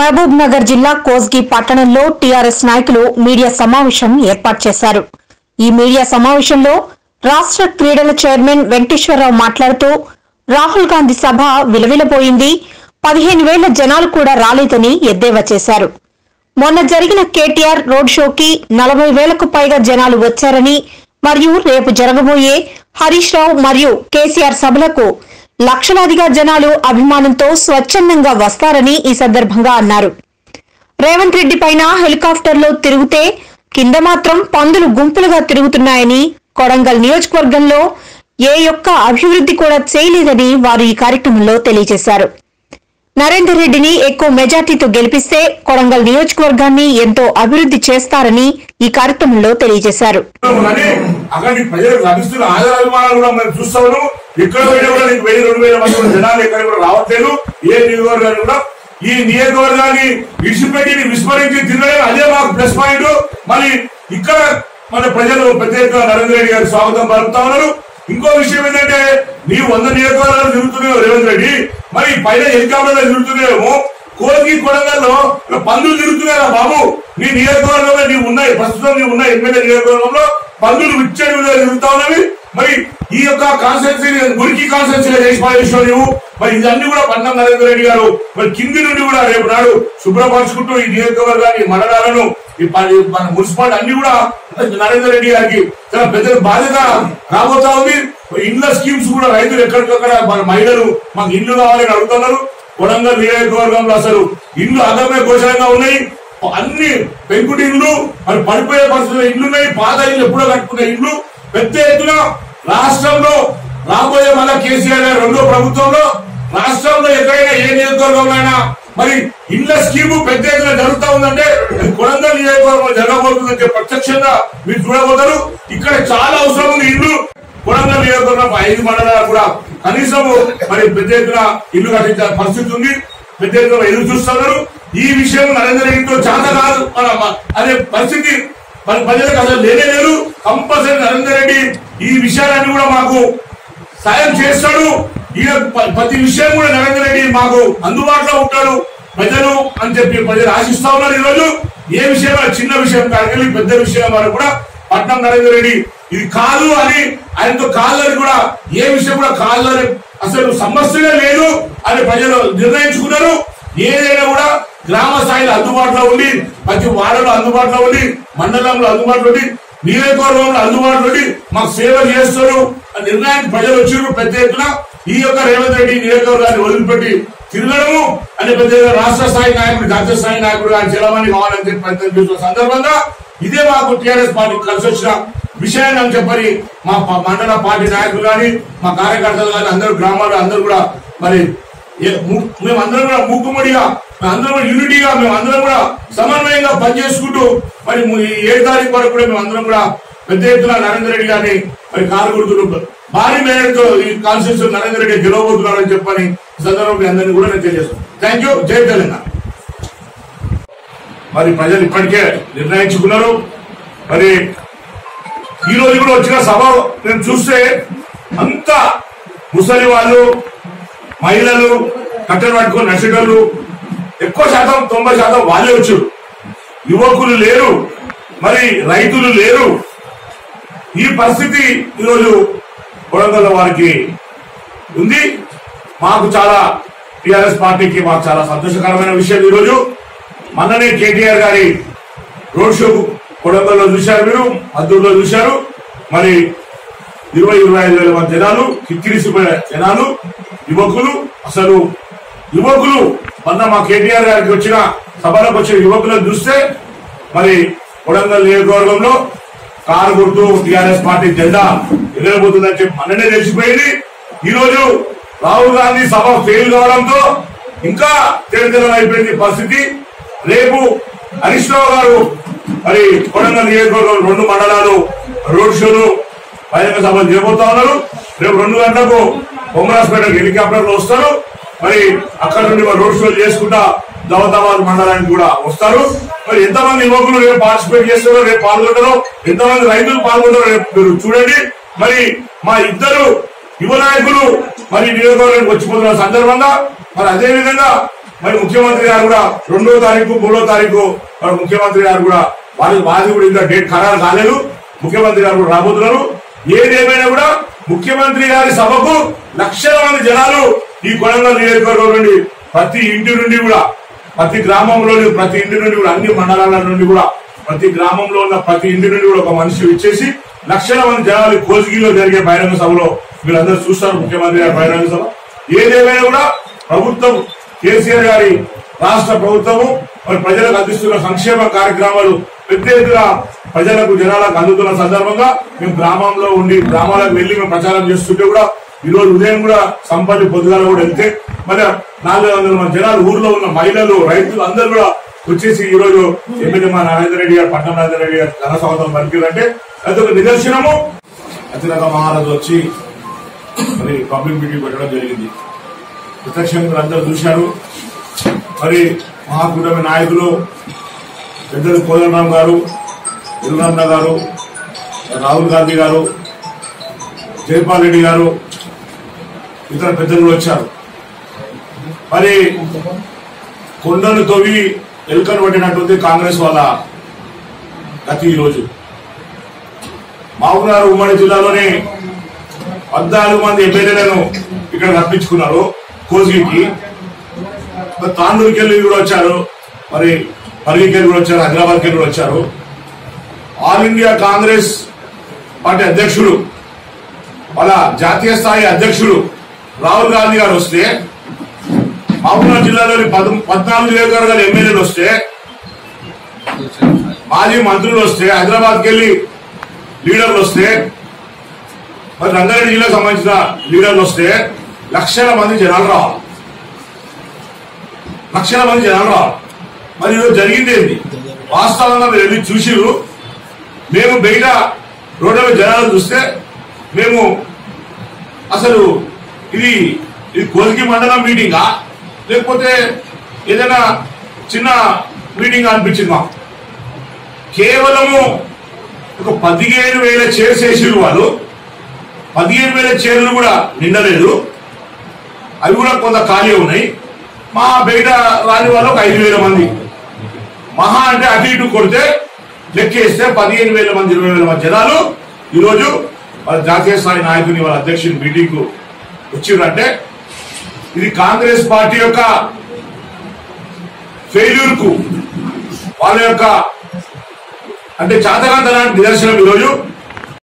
మహబూబ్ నగర్ జిల్లా కోస్గి పట్టణంలో టీఆర్ఎస్ నాయకులు మీడియా సమావేశం ఏర్పాటు చేశారు. ఈ మీడియా సమావేశంలో రాష్ట్ర క్రీడల చైర్మన్ వెంకటేశ్వరరావు మాట్లాడుతూ రాహుల్ గాంధీ సభ విలవిలపోయింది. పదిహేను వేల జనాలు కూడా రాలేదని ఎద్దేవా చేశారు. మొన్న జరిగిన కేటీఆర్ రోడ్ షోకి నలభై వేలకు పైగా జనాలు వచ్చారని మరియు రేపు జరగబోయే హరీష్ రావు మరియు కేసీఆర్ సభలకు లక్షలాదిగా జనాలు అభిమానంతో స్వచ్ఛందంగా వస్తారని ఈ సందర్భంగా అన్నారు. రేవంత్ రెడ్డి పైన హెలికాప్టర్లో తిరిగితే కింద మాత్రం పందులు గుంపులుగా తిరుగుతున్నాయని కొడంగల్ నియోజకవర్గంలో ఏ యొక్క అభివృద్ధి కూడా చేయలేదని వారు ఈ కార్యక్రమంలో తెలియజేశారు. నరేందర్ రెడ్డిని ఎక్కువ మెజార్టీతో గెలిపిస్తే కొడంగల్ నియోజకవర్గాన్ని ఎంతో అభివృద్ధి చేస్తారని ఈ కార్యక్రమంలో తెలియజేశారు. కూడా రావట్లేదు. ఏ కూడా. ఈ నియోజకవర్గాన్ని విడిచిపెట్టి విస్మరించి తిరగడం అదే మాకు ప్లస్ పాయింట్ మరి ఇక్కడ మన ప్రజలు ప్రత్యేకంగా నరేంద్ర రెడ్డి గారు స్వాగతం పలుకుతా ఉన్నారు. ఇంకో విషయం ఏంటంటే నీ వంద నియోజకవర్గాలు తిరుగుతున్నావు రేవంత్ రెడ్డి మరి పైన హెలికాప్టర్లో తిరుగుతున్నావేమో కోరికి కొడంగల్లో పందులు తిరుగుతున్నారా బాబు. నీ నియోజకవర్గంలో నీవు ఉన్నాయి ప్రస్తుతం నీవు ఉన్నాయి ఎమ్మెల్యే నియోజకవర్గంలో పందులు విచ్చడి విధంగా తిరుగుతా ఉన్నవి. మరి ఈ యొక్క కాన్స్టిట్యూన్సీ మురికి కాన్స్టిట్యూన్సీలో చేసి నువ్వు మరి ఇదన్నీ కూడా పట్నం నరేంద్ర రెడ్డి గారు. మరి కింది నుండి కూడా రేపు నాడు శుభ్రపరచుకుంటూ ఈ నియోజకవర్గాన్ని మండలాలను ఈ మన మున్సిపాలిటీ అన్ని కూడా నరేంద్ర రెడ్డి గారికి చాలా పెద్ద బాధ్యత రాబోతా ఉంది. ఇండ్ల స్కీమ్స్ కూడా రైతులు ఎక్కడికక్కడ మన మహిళలు మాకు ఇల్లు కావాలని అడుగుతున్నారు. కొడంగల్ నియోజకవర్గంలో అసలు ఇండ్లు అదమే గోచరంగా ఉన్నాయి. అన్ని పెంకుటి ఇండ్లు మరి పడిపోయే పరిస్థితుల్లో ఇండ్లు ఉన్నాయి. పాత ఇల్లు ఎప్పుడో కట్టుకునే ఇండ్లు. పెద్ద ఎత్తున రాష్ట్రంలో రాబోయే మన కేసీఆర్ గారి రెండో ప్రభుత్వంలో రాష్ట్రంలో ఎక్కడైనా ఏ నియోజకవర్గంలో అయినా మరి ఇళ్ళ స్కీము పెద్ద ఎత్తున జరుగుతా ఉందంటే అది కొడంగల్ నియోజకవర్గంలో జరగబోతుందంటే ప్రత్యక్షంగా మీరు చూడబోతారు. ఇక్కడ చాలా అవసరం ఉంది ఇల్లు. కొడంగల్ నియోజకవర్గం ఐదు మండలాలు కూడా కనీసం మరి పెద్ద ఎత్తున ఇల్లు కట్టించే పరిస్థితి ఉంది. పెద్ద ఎత్తున ఎదురు చూస్తున్నారు. ఈ విషయం నరేంద్ర రెడ్డితో చాలా కాదు. అనే పరిస్థితి మన ప్రజలకు అసలు లేనే లేరు. కంపల్సరీ నరేందర్ రెడ్డి ఈ విషయాలన్నీ కూడా మాకు సాయం చేస్తాడు. ఈయన ప్రతి విషయం కూడా నరేంద్ర రెడ్డి మాకు అందుబాటులో ఉంటాడు. ప్రజలు అని చెప్పి ప్రజలు ఆశిస్తా ఉన్నారు ఈరోజు. ఏ విషయం చిన్న విషయం కాదు పెద్ద విషయం వారు కూడా పట్నం నరేంద్ర రెడ్డి. ఇది కాదు అని ఆయనతో కాళ్ళని కూడా ఏ విషయం కూడా కాళ్ళని అసలు సమస్యనే లేదు అని ప్రజలు నిర్ణయించుకున్నారు. ఏదైనా కూడా గ్రామ స్థాయిలో అందుబాటులో ఉండి ప్రతి వాడలో అందుబాటులో ఉండి మండలంలో అందుబాటులో ఉండి నియోజకవర్గంలో అందుబాటులో ఉండి మాకు సేవ చేస్తారు. నిర్ణయానికి ప్రజలు వచ్చారు పెద్ద ఎత్తున. ఈ యొక్క రేవంత్ రెడ్డి నియోజకవర్గాన్ని వదిలిపెట్టి తిరగడము అనే పెద్ద రాష్ట్ర స్థాయి నాయకుడు జాతీయ స్థాయి నాయకుడు ఆయన చలమని కావాలని చెప్పి ప్రయత్నం చేసిన సందర్భంగా ఇదే మాకు టీఆర్ఎస్ పార్టీ కలిసి వచ్చిన విషయాన్ని అని చెప్పని మా మండల పార్టీ నాయకులు కానీ మా కార్యకర్తలు కానీ అందరూ గ్రామాలు అందరూ కూడా మరి మేమందరం కూడా మూకుమ్మడిగా మేమందరం కూడా యూనిటీగా మేమందరం కూడా సమన్వయంగా పనిచేసుకుంటూ మరి ఏడు తారీఖు వరకు కూడా మేమందరం కూడా పెద్ద ఎత్తున నరేంద్ర రెడ్డి గారిని మరి కారు గుర్తులు భారీ మేరతో ఈ కాన్స్టిట్యూషన్ నరేంద్ర రెడ్డి గెలవబోతున్నారని చెప్పని ఈ సందర్భంగా అందరినీ కూడా నేను తెలియజేస్తాను. థ్యాంక్ యూ జై తెలంగాణ మరి ప్రజలు ఇప్పటికే నిర్ణయించుకున్నారు. మరి ఈ రోజు కూడా వచ్చిన సభ నేను చూస్తే అంతా ముసలి వాళ్ళు మహిళలు కట్టెలు పట్టుకుని నర్సికలు ఎక్కువ శాతం తొంభై శాతం వాళ్ళే వచ్చు యువకులు లేరు మరి రైతులు లేరు. ఈ పరిస్థితి ఈరోజు కొడంగల్ వారికి ఉంది. మాకు చాలా టిఆర్ఎస్ పార్టీకి మాకు చాలా సంతోషకరమైన విషయం ఈరోజు. మొన్ననే కేటీఆర్ గారి రోడ్ షో కొడంగల్లో చూశారు మీరు మద్దూరులో చూశారు. మరి ఇరవై ఇరవై ఐదు వేల మంది జనాలు కిక్కిరిసిపోయే జనాలు యువకులు అసలు యువకులు మొన్న మా కేటీఆర్ గారికి వచ్చిన సభలకు వచ్చిన యువకులను చూస్తే మరి కొడంగల్ నియోజకవర్గంలో కారు గుర్తు టిఆర్ఎస్ పార్టీ జెండా ఎగరబోతుందని చెప్పి మననే తెలిసిపోయింది. ఈరోజు రాహుల్ గాంధీ సభ ఫెయిల్ కావడంతో ఇంకా తెరతెరం అయిపోయింది పరిస్థితి. రేపు హరీష్ రావు గారు మరి కొడంగల్ నియోజకవర్గం రెండు మండలాలు రోడ్ షోలు బహిరంగ సభలు చేయబోతా ఉన్నారు. రేపు రెండు గంటలకు కొమరాజ్పేట హెలికాప్టర్లు వస్తారు. మరి అక్కడ నుండి మరి రోడ్ షోలు చేసుకుంటా దౌలతాబాద్ మండలానికి కూడా వస్తారు. మరి ఎంతమంది యువకులు రేపు పార్టిసిపేట్ చేస్తారో రేపు పాల్గొంటారో ఎంతమంది రైతులు పాల్గొంటారో రేపు మీరు చూడండి. మరి మా ఇద్దరు యువ నాయకులు మరి నియోజకవర్గానికి వచ్చిపోతున్న సందర్భంగా మరి అదే విధంగా మరి ముఖ్యమంత్రి గారు కూడా రెండో తారీఖు మూడో తారీఖు మరి ముఖ్యమంత్రి గారు కూడా వారి వాది కూడా ఇంకా డేట్ ఖరారు కాలేదు. ముఖ్యమంత్రి గారు కూడా రాబోతున్నారు. ఏదేమైనా కూడా ముఖ్యమంత్రి గారి సభకు లక్షల మంది జనాలు ఈ కొడంగల్ నియోజకవర్గం నుండి ప్రతి ఇంటి నుండి కూడా ప్రతి గ్రామంలోని ప్రతి ఇంటి నుండి కూడా అన్ని మండలాల నుండి కూడా ప్రతి గ్రామంలో ఉన్న ప్రతి ఇంటి నుండి కూడా ఒక మనిషి ఇచ్చేసి లక్షల మంది జనాలు కోసిగిలో జరిగే బహిరంగ సభలో వీళ్ళందరూ చూస్తారు ముఖ్యమంత్రి గారి బహిరంగ సభ. ఏదేమైనా కూడా ప్రభుత్వం కేసీఆర్ గారి రాష్ట్ర ప్రభుత్వము మరి ప్రజలకు అందిస్తున్న సంక్షేమ కార్యక్రమాలు పెద్ద ఎత్తున ప్రజలకు జనాలకు అందుతున్న సందర్భంగా మేము గ్రామంలో ఉండి గ్రామాలకు వెళ్ళి మేము ప్రచారం చేస్తుంటే కూడా ఈ రోజు ఉదయం కూడా సంపల్లి పొద్దుగాల కూడా వెళ్తే మరి నాలుగు వందల మంది జనాలు ఊర్లో ఉన్న మహిళలు రైతులు అందరూ కూడా వచ్చేసి ఈ రోజు ఎమ్మెల్యే మా నరేంద్ర రెడ్డి గారు పట్నం నరేంద్ర రెడ్డి గారు ఘన స్వాగతం అది ఒక నిదర్శనము. అతిరథ మహారాజు వచ్చి మరి పబ్లిక్ మీటింగ్ పెట్టడం జరిగింది. ప్రత్యక్షంగా అందరూ చూశారు. మరి మహాకూటమి నాయకులు పెద్దలు కోదండరామ్ గారు ఎల్లురన్న గారు రాహుల్ గాంధీ గారు జైపాల్ రెడ్డి గారు ఇతర పెద్దలు కూడా వచ్చారు. మరి కొండను తవ్వి ఎలుకను పట్టినటువంటి కాంగ్రెస్ వాళ్ళ గతి ఈరోజు. మామూలు ఉమ్మడి జిల్లాలోనే పద్నాలుగు మంది ఎమ్మెల్యేలను ఇక్కడ రప్పించుకున్నారు. కోసికి మరి వెళ్ళి కూడా వచ్చారు. మరి పరిగికి కూడా వచ్చారు హైదరాబాద్కి వెళ్ళి కూడా వచ్చారు. ఆల్ ఇండియా కాంగ్రెస్ పార్టీ అధ్యక్షుడు వాళ్ళ జాతీయ స్థాయి అధ్యక్షుడు రాహుల్ గాంధీ గారు వస్తే మహబూబ్నగర్ జిల్లాలోని పద్- పద్నాలుగు నియోజకవర్గాల ఎమ్మెల్యేలు వస్తే మాజీ మంత్రులు వస్తే హైదరాబాద్కి వెళ్ళి లీడర్లు వస్తే మరి రంగారెడ్డి జిల్లాకు సంబంధించిన లీడర్లు వస్తే లక్షల మంది జనాలు రావాలి. లక్షల మంది జనాలు రావాలి. మరి ఈరోజు జరిగింది ఏంటి వాస్తవంగా మీరు వెళ్ళి చూసిరు మేము బయట రోడ్ల జనాలు చూస్తే మేము అసలు ఇది ఇది కోల్కి మండలం మీటింగా? లేకపోతే ఏదైనా చిన్న మీటింగ్ అనిపించింది? మాకు కేవలము ఒక పదిహేను వేల చైర్స్ వేసిరు వాళ్ళు. పదిహేను వేల చైర్లు కూడా నిండలేదు. అవి కూడా కొంత ఖాళీ ఉన్నాయి. మా బయట రాని వాళ్ళు ఒక ఐదు వేల మంది. మహా అంటే అటు ఇటు కొడితే లెక్కేస్తే పదిహేను వేల మంది ఇరవై వేల మంది జనాలు ఈరోజు వాళ్ళ జాతీయ స్థాయి నాయకుని వాళ్ళ అధ్యక్షుని మీటింగ్కు వచ్చిందంటే ఇది కాంగ్రెస్ పార్టీ యొక్క ఫెయిల్యూర్కు వాళ్ళ యొక్క అంటే చాతకాంతనానికి నిదర్శనం ఈరోజు.